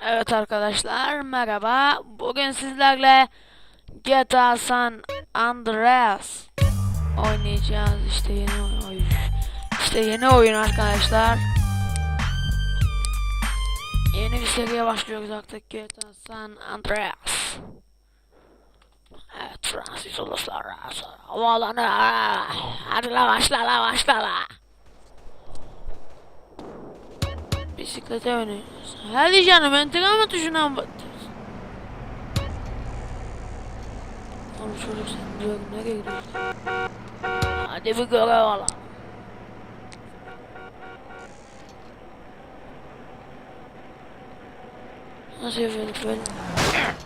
Evet arkadaşlar merhaba. Bugün sizlerle GTA San Andreas oynayacağız. İşte yeni oyun. İşte yeni oyun arkadaşlar. Yeni bir seriye başlıyoruz artık GTA San Andreas. Evet Fransız uluslararası havaalanı. Hadi la başla la başla la. Bisiklete oynuyoruz. Hadi canım entegame tuşuna mı batıyorsun? Oğlum çocuk sen diyorum nereye gidiyorsun? Hadi bir görev alalım. Nasıl yapıyorduk böyle?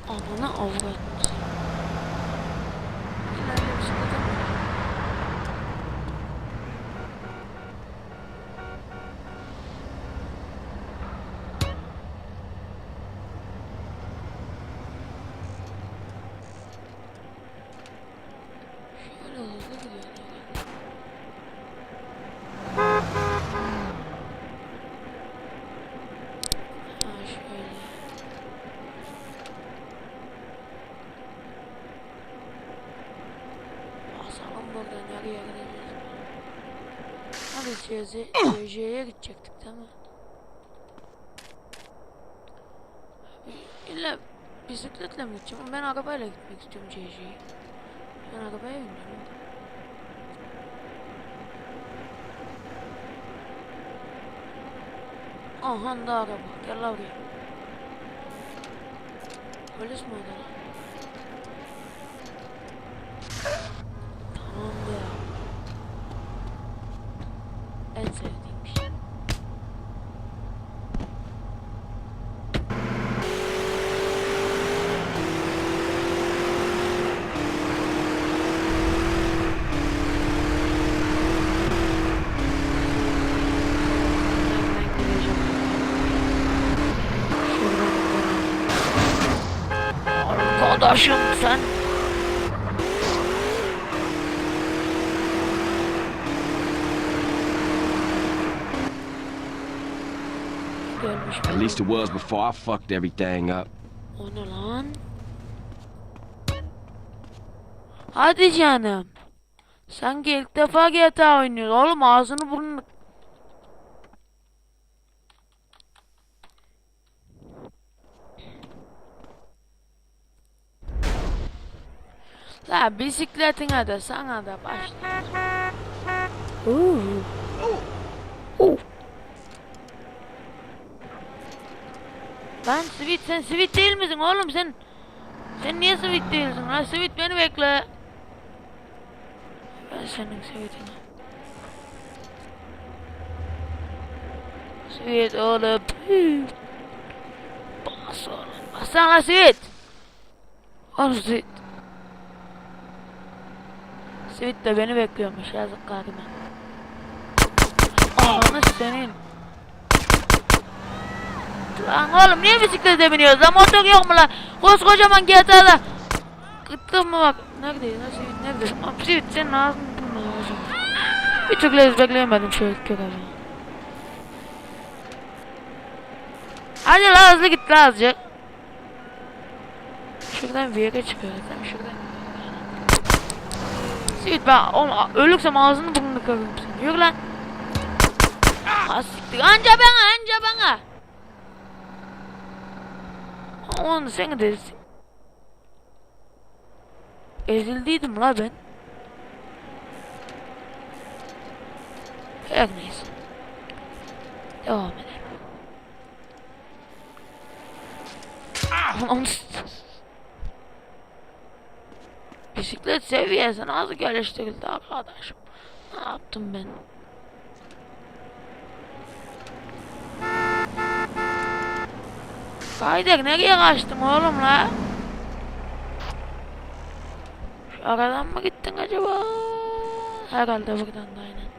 Ananı avrat. İleride bisiklete mi? Şöyle hızlı gidiyor. Ha şöyle. Basalım buradan nereye? Hadi CZ, CZ'ye gidecektik değil mi? İlla bisikletle mi gideceğim? Ben arabayla gitmek istiyorum CZ'ye. Ben arabaya bineceğim. Aha da araba. Gel la buraya. Polis mi orada? lan? Tamam ya. En sevdiğim şey. Nereden gireceğim? Arkadaşım sen At least it was before I fucked everything up. O ne lan? Hadi canım. Sanki ilk defa GTA oynuyor. Oğlum ağzını burnunu... La bisikletine de sana da başla. Oo. Oo. Lan Sweet sen Sweet değil misin oğlum sen? Sen niye Sweet değilsin lan? Sweet beni bekle. Ben senin Sweet'ini. Sweet oğlum. Bas oğlum. Bassana Sweet. Oğlum Sweet. Sweet de beni bekliyormuş yazık karıma. Ananı senin. Lan oğlum niye bisiklete biniyoruz lan motor yok mu lan? Koskocaman GTA'da. Gıttın mı bak? Neredeyiz? Nasıl? Neredesin? Abi Sivit senin ağzını bulma lazım. Bir türlü ezberleyemedim şu görevi. Hadi la hızlı git la azıcık. Şuradan bir yere çıkıyoruz mi? Şuradan. Sivit ben oğlum ölürsem ağzını burnunu kırarım seni. Yürü lan. Ha siktir. Anca bana anca bana. Onu sen de ez- ezildiydim la ben. Her neyse. Devam edelim. Onu Bisiklet seviyesi nasıl geliştirildi arkadaşım? Ne yaptım ben? Kaydık nereye kaçtın oğlum la? Şu aradan mı gittin acaba? Herhalde buradan da aynen.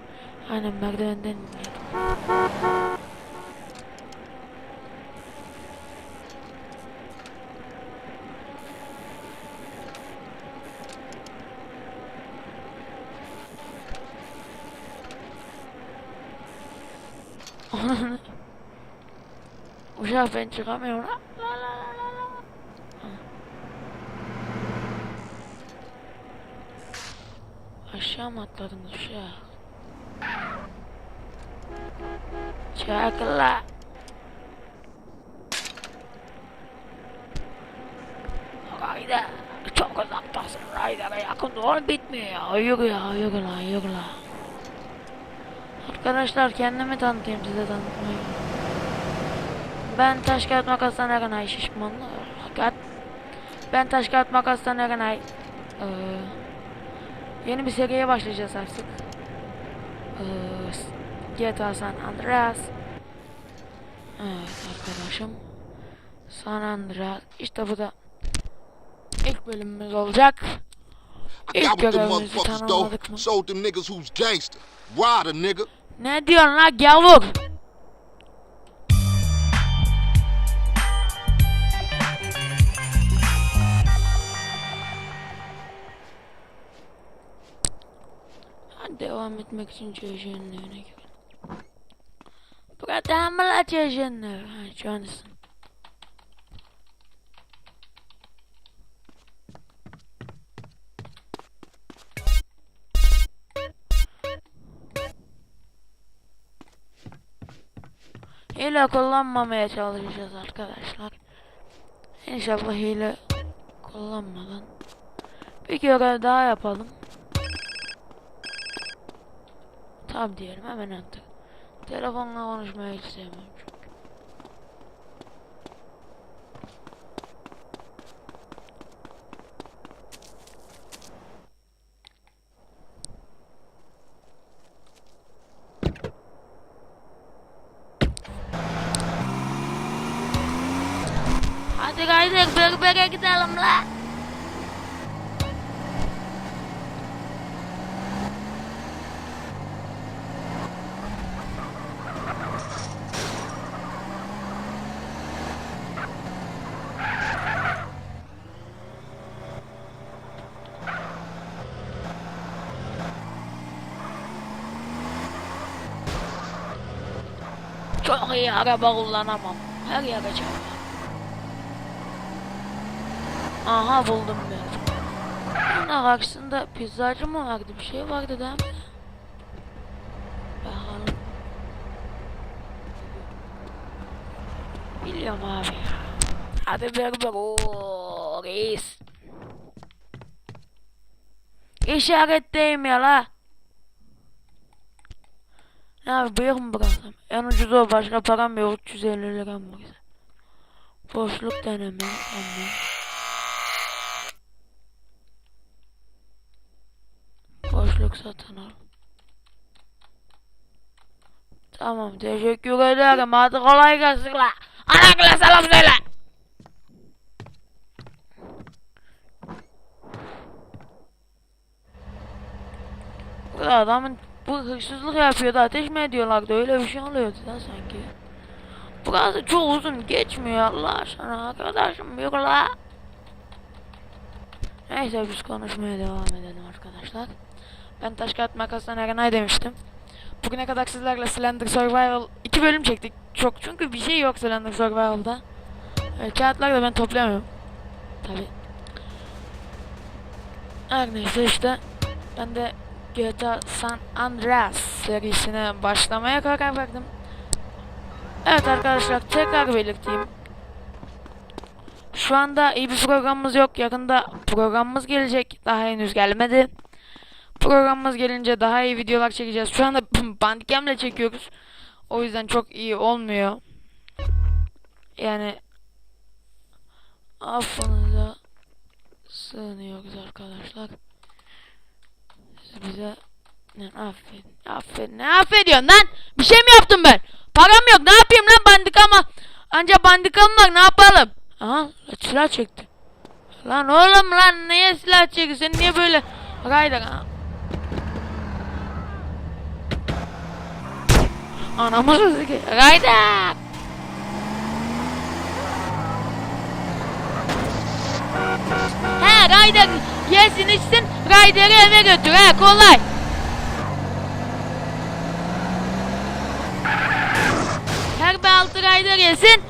Aynen merdivenden iniyordum. Aşağı ben çıkamıyorum. La la la la la. Aşağı mı atladınız aşağı? Çakla. Rayda. Çok uzaktasın Rayda'ya yakın doğru bitmiyor ya. Yürü ya yürü la yürü la. Arkadaşlar kendimi tanıtayım size tanıtmayayım. Ben taş kağıt makastan Erenay şişmanlı. Fakat ben taş kağıt makastan Erenay. Ee, yeni bir seriye başlayacağız artık. Ee, GTA San Andreas. Evet arkadaşım. San Andreas. İşte bu da ilk bölümümüz olacak. İlk görevimizi tanımladık mı? Ne diyorsun la gavur? Devam etmek için evine gir. Burada mı la evi? Ha Johnson. Hile kullanmamaya çalışacağız arkadaşlar. İnşallah hile kullanmadan bir görev daha yapalım. Tamam diyelim hemen attık. Telefonla konuşmayı hiç sevmem çünkü. Hadi gaydik berbere gidelim la. Çok iyi araba kullanamam. Her yere çarpar. Aha buldum ben. Bunun karşısında pizzacı mı vardı? Bir şey vardı değil mi? Bakalım. Biliyorum abi. Hadi berber ooo reis. İşaretteyim ya la. Abi bıyık mı bıraksam? En ucuz o başka param yok 350 liram var. Boşluk deneme. Anne. Boşluk satın al. Tamam teşekkür ederim. Hadi kolay gelsin la. Anakla selam söyle. Bu adamın bu hırsızlık yapıyordu. Ateş mi ediyorlardı? Öyle bir şey oluyordu da sanki. Burası çok uzun geçmiyor Allah aşkına arkadaşım yürü la. Neyse biz konuşmaya devam edelim arkadaşlar. Ben taş kağıt makastan Erenay demiştim. Bugüne kadar sizlerle Slender Survival 2 bölüm çektik. Çok çünkü bir şey yok Slender Survival'da. E, kağıtları da ben toplayamıyorum. Tabi. Her neyse işte. Ben de GTA San Andreas serisine başlamaya karar verdim. Evet arkadaşlar tekrar belirteyim. Şu anda iyi bir programımız yok. Yakında programımız gelecek. Daha henüz gelmedi. Programımız gelince daha iyi videolar çekeceğiz. Şu anda bandicamle çekiyoruz. O yüzden çok iyi olmuyor. Yani affınıza sığınıyoruz arkadaşlar. Bize affedin. Affedin. Ne affediyorsun lan? Bir şey mi yaptım ben? Param yok. Ne yapayım lan bandikama? Anca bandikam var. Ne yapalım? Aha silah çekti. Lan oğlum lan niye silah çekti? Sen niye böyle? Rayder ha. Anamızı sikeyim. Rayder. He Rayder yesin içsin Rayder'i eve götür he kolay. Her bir altı Rayder yesin